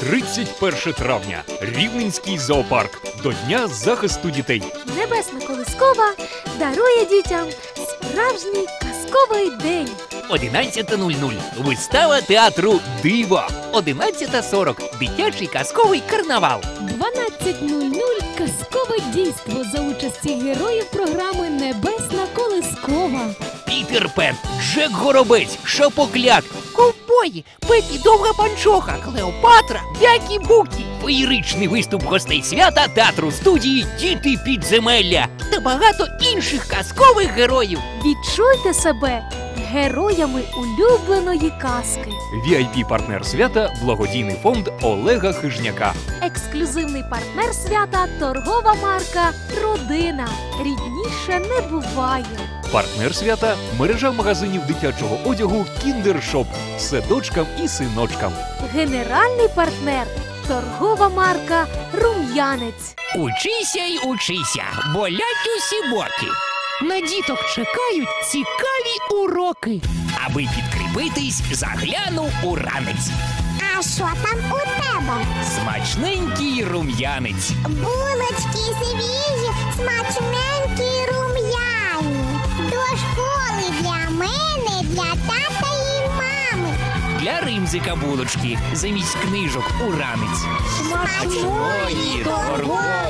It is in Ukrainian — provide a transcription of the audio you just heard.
31 травня. Рівненський зоопарк. До Дня захисту дітей. Небесна Колискова дарує дітям справжній казковий день. 11.00. Вистава театру Диво. 11.40. Дитячий казковий карнавал. 12.00 казкове дійство за участі героїв програми Небесна Колискова. Пітер Пен, Джек Горобець, Шапокляк, Ковбої, Пепі Довга Панчоха, Клеопатра, Бякі Букі. Феєричний виступ гостей свята театру студії Діти підземелля та багато інших казкових героїв. Відчуйте себе героями улюбленої казки. vip партнер свята благодійний фонд Олега Хижняка. Ексклюзивний партнер свята торгова марка Родина. Рідніше не буває. Партнер свята мережа магазинів дитячого одягу Кіндершоп. Все дочкам і синочкам. Генеральний партнер торгова марка Рум'янець. Учися й учися, болять усі боки. На діток чекають цікаві уроки. Аби підкріпитись, заглянув у ранець. А що там у тебе? Смачненький рум'янець. Булочки свіжі, смачненькі рум'яні. До школи для мене, для тата і мами. Для римзика булочки замість книжок у ранець. Смачної рум'янець.